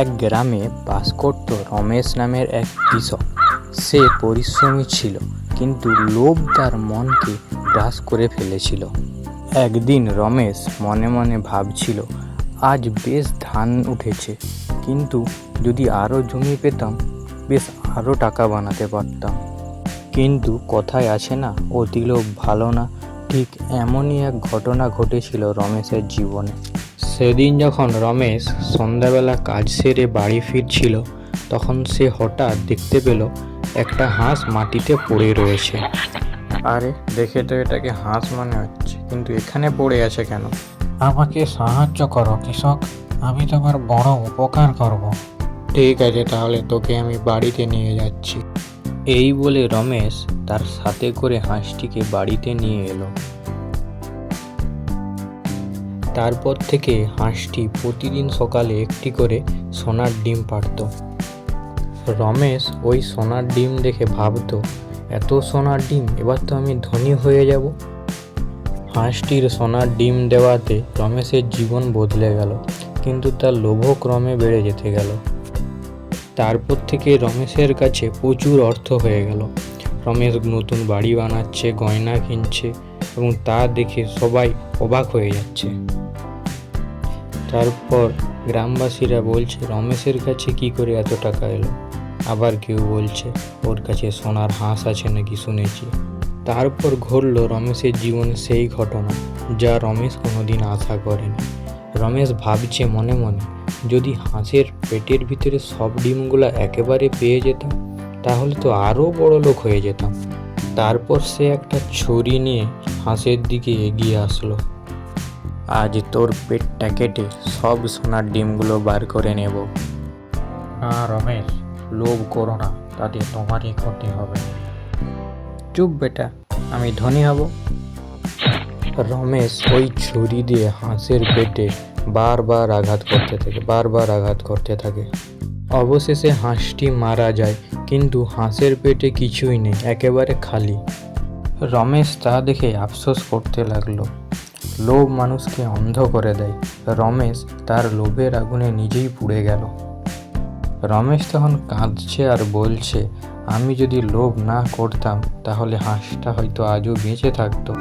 এক গ্রামে বাস করত রমেশ নামের এক কৃষক। সে পরিশ্রমী ছিল, কিন্তু লোভ তার মনকে গ্রাস করে ফেলেছিল। একদিন রমেশ মনে মনে ভাবছিল, আজ বেশ ধান উঠেছে, কিন্তু যদি আরও জমি পেতাম, বেশ আরও টাকা বানাতে পারতাম। কিন্তু কথায় আছে না অতি লোভ ভালো না ঠিক এমনই এক ঘটনা ঘটেছিল রমেশের জীবনে। সেদিন যখন রমেশ সন্ধ্যাবেলা কাজ সেরে বাড়ি ফিরছিল তখন সে হঠাৎ দেখতে পেল একটা হাঁস মাটিতে পড়ে রয়েছে। আরে দেখে তো এটাকে হাঁস মনে হচ্ছে কিন্তু এখানে পড়ে আছে কেন? আমাকে সাহায্য করো কৃষক। আমি তোমার বড় উপকার করব। ঠিক আছে তাহলে তোকে আমি বাড়িতে নিয়ে যাচ্ছি। এই বলে রমেশ তার সাথে করে হাঁসটিকে বাড়িতে নিয়ে এলো। তারপর থেকে হাঁসটি প্রতিদিন সকালে একটি করে সোনার ডিম পাড়ত। রমেশ ওই সোনার ডিম দেখে ভাবতো, এত সোনার ডিম, এবার তো আমি ধনী হয়ে যাব। হাঁসটির সোনার ডিম দেওয়াতে রমেশের জীবন বদলে গেল, কিন্তু তার লোভও ক্রমে বেড়ে যেতে গেল। তারপর থেকে রমেশের কাছে প্রচুর অর্থ হয়ে গেল। রমেশ নতুন বাড়ি বানাচ্ছে, গয়না কিনছে এবং তা দেখে সবাই অবাক হয়ে যাচ্ছে। তারপর গ্রামবাসীরা বলছে, রমেশের কাছে কি করে এত টাকা এলো? আবার কেউ বলছে, ওর কাছে সোনার হাঁস আছে নাকি শুনেছি? তারপর ঘটল রমেশের জীবনে সেই ঘটনা যা রমেশ কোনোদিন আশা করেনি। রমেশ ভাবছে মনে মনে যদি হাঁসের পেটের ভিতরে সব ডিমগুলো একেবারে পেয়ে যেতাম তাহলে তো আরও বড় লোক হয়ে যেতাম। তারপর সে একটা ছুরি নিয়ে হাঁসের দিকে এগিয়ে আসলো। আজ তোর পেটটা কেটে সব সোনার ডিমগুলো বার করে নেব। না রমেশ লোভ করো না তাতে তোমারই ক্ষতি হবে। চুপ বেটা আমি ধনী হব। রমেশ ওই ছুরি দিয়ে হাঁসের পেটে বারবার আঘাত করতে থাকে, বারবার আঘাত করতে থাকে। অবশেষে হাঁসটি মারা যায়, কিন্তু হাঁসের পেটে কিছুই নেই, একেবারে খালি। রমেশ তা দেখে আফসোস করতে লাগল। লোভ মানুষকে অন্ধ করে দেয়। রমেশ তার লোভের আগুনে নিজেই পুড়ে গেল। রমেশ তখন কাঁদছে আর বলছে, আমি যদি লোভ না করতাম, তাহলে হাঁসটা হয়তো আজও বেঁচে থাকতো।